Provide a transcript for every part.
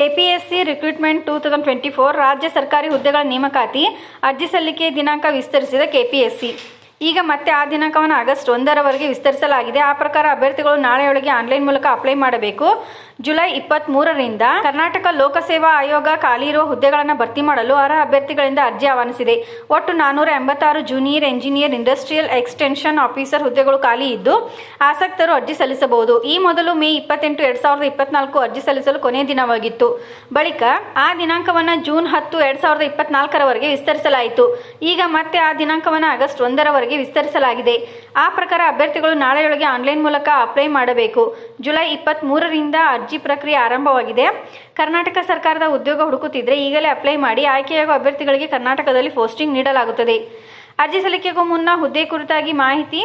KPSC recruitment two thousand twenty four ರಾಜ್ಯ ಸರ್ಕಾರಿ ಹುದ್ದೆಗಳ ನೇಮಕಾತಿ, ಅರ್ಜಿ ಸಲ್ಲಿಕೆ ದಿನಾಂಕ ವಿಸ್ತರಿಸಿದ ಕೆಪಿಎಸ್ಸಿ. ಈಗ ಮತ್ತೆ ಆ ದಿನಾಂಕವನ್ನು ಆಗಸ್ಟ್ ಒಂದರವರೆಗೆ ವಿಸ್ತರಿಸಲಾಗಿದೆ. ಆ ಪ್ರಕಾರ ಅಭ್ಯರ್ಥಿಗಳು ನಾಳೆಯೊಳಗೆ ಆನ್ಲೈನ್ ಮೂಲಕ ಅಪ್ಲೈ ಮಾಡಬೇಕು. ಜುಲೈ ಇಪ್ಪತ್ತ್ ಮೂರರಿಂದ ಕರ್ನಾಟಕ ಲೋಕಸೇವಾ ಆಯೋಗ ಖಾಲಿ ಇರುವ ಹುದ್ದೆಗಳನ್ನು ಭರ್ತಿ ಮಾಡಲು ಅರ್ಹ ಅಭ್ಯರ್ಥಿಗಳಿಂದ ಅರ್ಜಿ ಆಹ್ವಾನಿಸಿದೆ. ಒಟ್ಟು ನಾನ್ನೂರ ಎಂಬತ್ತಾರು junior, engineer, industrial extension officer ಹುದ್ದೆಗಳು ಖಾಲಿ ಇದ್ದು ಆಸಕ್ತರು ಅರ್ಜಿ ಸಲ್ಲಿಸಬಹುದು. ಈ ಮೊದಲು ಮೇ ಇಪ್ಪತ್ತೆಂಟು, ಎರಡ್ ಸಾವಿರದ ಇಪ್ಪತ್ನಾಲ್ಕು ಅರ್ಜಿ ಸಲ್ಲಿಸಲು ಕೊನೆಯ ದಿನವಾಗಿತ್ತು. ಬಳಿಕ ಆ ದಿನಾಂಕವನ್ನು ಜೂನ್ ಹತ್ತು, ಎರಡ್ ಸಾವಿರದ ಇಪ್ಪತ್ನಾಲ್ಕರವರೆಗೆ ವಿಸ್ತರಿಸಲಾಯಿತು. ಈಗ ಮತ್ತೆ ಆ ದಿನಾಂಕವನ್ನು ಆಗಸ್ಟ್ ಒಂದರವರೆಗೆ ವಿಸ್ತರಿಸಲಾಗಿದೆ. ಆ ಪ್ರಕಾರ ಅಭ್ಯರ್ಥಿಗಳು ನಾಳೆಯೊಳಗೆ ಆನ್ಲೈನ್ ಮೂಲಕ ಅಪ್ಲೈ ಮಾಡಬೇಕು. ಜುಲೈ ಇಪ್ಪತ್ತ್ ಮೂರರಿಂದ ಅರ್ಜಿ ಪ್ರಕ್ರಿಯೆ ಆರಂಭವಾಗಿದೆ. ಕರ್ನಾಟಕ ಸರ್ಕಾರದ ಉದ್ಯೋಗ ಹುಡುಕುತ್ತಿದ್ದರೆ ಈಗಲೇ ಅಪ್ಲೈ ಮಾಡಿ ಆಯ್ಕೆಯಾಗುವ ಅಭ್ಯರ್ಥಿಗಳಿಗೆ ಕರ್ನಾಟಕದಲ್ಲಿ ಪೋಸ್ಟಿಂಗ್ ನೀಡಲಾಗುತ್ತದೆ. ಅರ್ಜಿ ಸಲ್ಲಿಕೆಗೂ ಮುನ್ನ ಹುದ್ದೆ ಕುರಿತಾಗಿ ಮಾಹಿತಿ,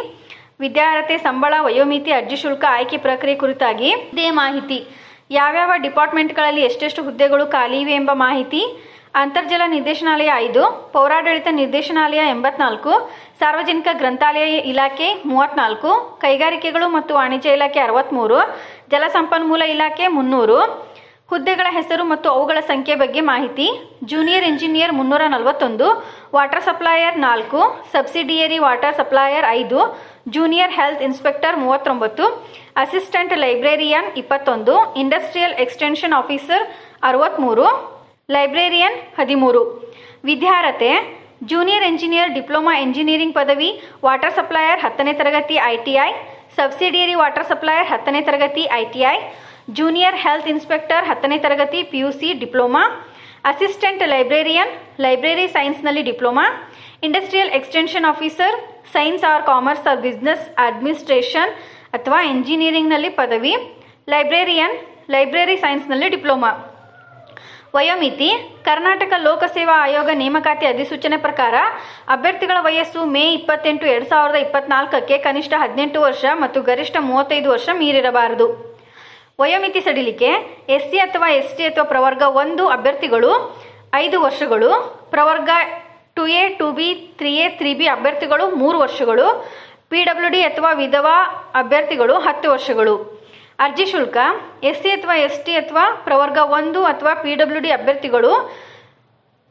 ವಿದ್ಯಾರ್ಹತೆ, ಸಂಬಳ, ವಯೋಮಿತಿ, ಅರ್ಜಿ ಶುಲ್ಕ, ಆಯ್ಕೆ ಪ್ರಕ್ರಿಯೆ ಕುರಿತಾಗಿ ಇದೇ ಮಾಹಿತಿ. ಯಾವ್ಯಾವ ಡಿಪಾರ್ಟ್ಮೆಂಟ್ಗಳಲ್ಲಿ ಎಷ್ಟೆಷ್ಟು ಹುದ್ದೆಗಳು ಖಾಲಿ ಇವೆ ಎಂಬ ಮಾಹಿತಿ ಅಂತರ್ಜಲ ನಿರ್ದೇಶನಾಲಯ ಐದು, ಪೌರಾಡಳಿತ ನಿರ್ದೇಶನಾಲಯ ಎಂಬತ್ನಾಲ್ಕು, ಸಾರ್ವಜನಿಕ ಗ್ರಂಥಾಲಯ ಇಲಾಖೆ ಮೂವತ್ನಾಲ್ಕು, ಕೈಗಾರಿಕೆಗಳು ಮತ್ತು ವಾಣಿಜ್ಯ ಇಲಾಖೆ ಅರವತ್ತ್ಮೂರು ಜಲಸಂಪನ್ಮೂಲ ಇಲಾಖೆ ಮುನ್ನೂರು, ಹುದ್ದೆಗಳ ಹೆಸರು ಮತ್ತು ಅವುಗಳ ಸಂಖ್ಯೆ ಬಗ್ಗೆ ಮಾಹಿತಿ, ಜೂನಿಯರ್ ಇಂಜಿನಿಯರ್ ಮುನ್ನೂರ ನಲವತ್ತೊಂದು, ವಾಟರ್ ಸಪ್ಲೈಯರ್ ನಾಲ್ಕು, ಸಬ್ಸಿಡಿಯರಿ ವಾಟರ್ ಸಪ್ಲೈಯರ್ ಐದು, ಜೂನಿಯರ್ ಹೆಲ್ತ್ ಇನ್ಸ್ಪೆಕ್ಟರ್ ಮೂವತ್ತೊಂಬತ್ತು, ಅಸಿಸ್ಟೆಂಟ್ ಲೈಬ್ರೇರಿಯನ್ ಇಪ್ಪತ್ತೊಂದು, ಇಂಡಸ್ಟ್ರಿಯಲ್ ಎಕ್ಸ್ಟೆನ್ಷನ್ ಆಫೀಸರ್ ಅರವತ್ತ್ಮೂರು ಲೈಬ್ರೇರಿಯನ್ ಹದಿಮೂರು. ವಿದ್ಯಾರ್ಹತೆ ಜೂನಿಯರ್ ಎಂಜಿನಿಯರ್ ಡಿಪ್ಲೊಮಾ ಎಂಜಿನಿಯರಿಂಗ್ ಪದವಿ ವಾಟರ್ ಸಪ್ಲೈಯರ್ ಹತ್ತನೇ ತರಗತಿ I T I subsidiary water supplier ಹತ್ತನೇ ತರಗತಿ I T I junior health inspector ಹತ್ತನೇ ತರಗತಿ P U C diploma assistant librarian library ಸೈನ್ಸ್ನಲ್ಲಿ diploma industrial extension officer science or commerce or business administration ಅಥವಾ ಇಂಜಿನಿಯರಿಂಗ್ನಲ್ಲಿ ಪದವಿ librarian library ಸೈನ್ಸ್ನಲ್ಲಿ diploma ವಯೋಮಿತಿ, ಕರ್ನಾಟಕ ಲೋಕಸೇವಾ ಆಯೋಗ ನೇಮಕಾತಿ ಅಧಿಸೂಚನೆ ಪ್ರಕಾರ ಅಭ್ಯರ್ಥಿಗಳ ವಯಸ್ಸು ಮೇ ಇಪ್ಪತ್ತೆಂಟು ಎರಡು ಸಾವಿರದ ಇಪ್ಪತ್ನಾಲ್ಕಕ್ಕೆ ಕನಿಷ್ಠ ಹದಿನೆಂಟು ವರ್ಷ ಮತ್ತು ಗರಿಷ್ಠ ಮೂವತ್ತೈದು ವರ್ಷ ಮೀರಿರಬಾರದು. ವಯೋಮಿತಿ ಸಡಿಲಿಕೆ ಎಸ್ ಸಿ ಅಥವಾ ಎಸ್ ಟಿ ಅಥವಾ ಪ್ರವರ್ಗ ಒಂದು ಅಭ್ಯರ್ಥಿಗಳು, ಐದು ವರ್ಷಗಳು, ಪ್ರವರ್ಗ two A, two B, three A, three B ಅಭ್ಯರ್ಥಿಗಳು ಮೂರು ವರ್ಷಗಳು, ಪಿ ಡಬ್ಲ್ಯೂ ಡಿ ಅಥವಾ ವಿಧವಾ ಅಭ್ಯರ್ಥಿಗಳು ಹತ್ತು ವರ್ಷಗಳು. ಅರ್ಜಿ ಶುಲ್ಕ ಎಸ್ ಸಿ ಅಥವಾ ಎಸ್ ಟಿ ಅಥವಾ ಪ್ರವರ್ಗ ಒಂದು ಅಥವಾ ಪಿ ಡಬ್ಲ್ಯೂ ಡಿ ಅಭ್ಯರ್ಥಿಗಳು,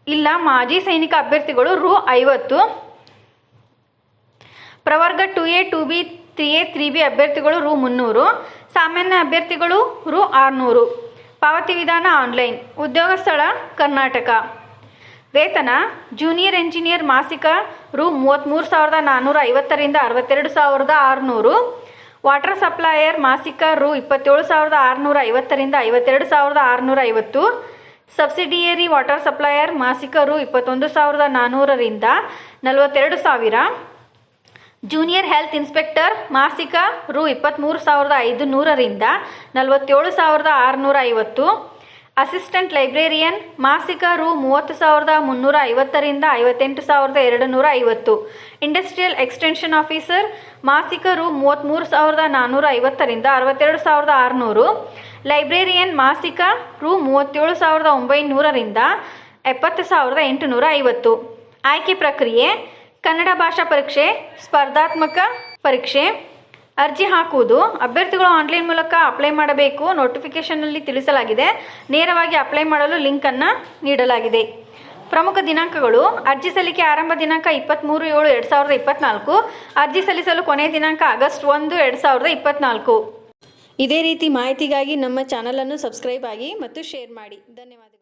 ಇಲ್ಲ ಮಾಜಿ ಸೈನಿಕ ಅಭ್ಯರ್ಥಿಗಳು ರು ಐವತ್ತು. ಪ್ರವರ್ಗ two A, two B, three A, three B ಅಭ್ಯರ್ಥಿಗಳು ರು ಮುನ್ನೂರು. ಸಾಮಾನ್ಯ ಅಭ್ಯರ್ಥಿಗಳು ರು ಆರುನೂರು. ಪಾವತಿ ವಿಧಾನ ಆನ್ಲೈನ್. ಉದ್ಯೋಗ ಸ್ಥಳ ಕರ್ನಾಟಕ. ವೇತನ, ಜೂನಿಯರ್ ಎಂಜಿನಿಯರ್ ಮಾಸಿಕ ರು ಮೂವತ್ತ್ಮೂರು ಸಾವಿರದ ನಾನ್ನೂರ ಐವತ್ತರಿಂದ ಅರವತ್ತೆರಡು ಸಾವಿರದ ಆರುನೂರು. ವಾಟರ್ ಸಪ್ಲೈಯರ್ ಮಾಸಿಕ ರು ಇಪ್ಪತ್ತೇಳು ಸಾವಿರದ ಆರುನೂರ ಐವತ್ತರಿಂದ ಐವತ್ತೆರಡು ಸಾವಿರದ ಆರುನೂರ ಐವತ್ತು. ಸಬ್ಸಿಡಿಯರಿ ವಾಟರ್ ಸಪ್ಲೈಯರ್ ಮಾಸಿಕ ರು ಇಪ್ಪತ್ತೊಂದು ಸಾವಿರದ ನಾನ್ನೂರರಿಂದ ನಲವತ್ತೆರಡು ಸಾವಿರ. ಜೂನಿಯರ್ ಹೆಲ್ತ್ ಇನ್ಸ್ಪೆಕ್ಟರ್ ಮಾಸಿಕ ರು ಇಪ್ಪತ್ತ್ಮೂರು ಸಾವಿರದ ಐದು ನೂರರಿಂದ ನಲವತ್ತೇಳು ಸಾವಿರದ ಆರುನೂರ ಐವತ್ತು. ಅಸಿಸ್ಟೆಂಟ್ ಲೈಬ್ರೇರಿಯನ್, ಮಾಸಿಕ ರು ಮೂವತ್ತು ಸಾವಿರದ ಮುನ್ನೂರ ಐವತ್ತರಿಂದ ಐವತ್ತೆಂಟು ಸಾವಿರದ ಎರಡು ನೂರ ಐವತ್ತು. ಇಂಡಸ್ಟ್ರಿಯಲ್ ಎಕ್ಸ್ಟೆನ್ಷನ್ ಆಫೀಸರ್ ಮಾಸಿಕ ರು ಮೂವತ್ತ್ಮೂರು ಸಾವಿರದ ನಾನ್ನೂರ ಐವತ್ತರಿಂದ ಅರವತ್ತೆರಡು ಸಾವಿರದ ಆರುನೂರು. ಲೈಬ್ರೇರಿಯನ್ ಮಾಸಿಕ ರು ಮೂವತ್ತೇಳು ಸಾವಿರದ ಒಂಬೈನೂರರಿಂದ ಎಪ್ಪತ್ತು ಸಾವಿರದ ಎಂಟುನೂರ ಐವತ್ತು. ಆಯ್ಕೆ ಪ್ರಕ್ರಿಯೆ, ಕನ್ನಡ ಭಾಷಾ ಪರೀಕ್ಷೆ, ಸ್ಪರ್ಧಾತ್ಮಕ ಪರೀಕ್ಷೆ. ಅರ್ಜಿ ಹಾಕುವುದು. ಅಭ್ಯರ್ಥಿಗಳು ಆನ್ಲೈನ್ ಮೂಲಕ ಅಪ್ಲೈ ಮಾಡಬೇಕು. ನೋಟಿಫಿಕೇಷನ್ನಲ್ಲಿ ತಿಳಿಸಲಾಗಿದೆ. ನೇರವಾಗಿ ಅಪ್ಲೈ ಮಾಡಲು ಲಿಂಕನ್ನು ನೀಡಲಾಗಿದೆ. ಪ್ರಮುಖ ದಿನಾಂಕಗಳು. ಅರ್ಜಿ ಸಲ್ಲಿಕೆ ಆರಂಭ ದಿನಾಂಕ ಇಪ್ಪತ್ತ್ಮೂರು ಏಳು ಎರಡು ಸಾವಿರದ ಇಪ್ಪತ್ನಾಲ್ಕು. ಅರ್ಜಿ ಸಲ್ಲಿಸಲು ಕೊನೆಯ ದಿನಾಂಕ ಆಗಸ್ಟ್ ಒಂದು ಎರಡು ಸಾವಿರದ ಇಪ್ಪತ್ನಾಲ್ಕು. ಇದೇ ರೀತಿ ಮಾಹಿತಿಗಾಗಿ ನಮ್ಮ ಚಾನಲನ್ನು ಸಬ್ಸ್ಕ್ರೈಬ್ ಆಗಿ ಮತ್ತು ಶೇರ್ ಮಾಡಿ. ಧನ್ಯವಾದಗಳು.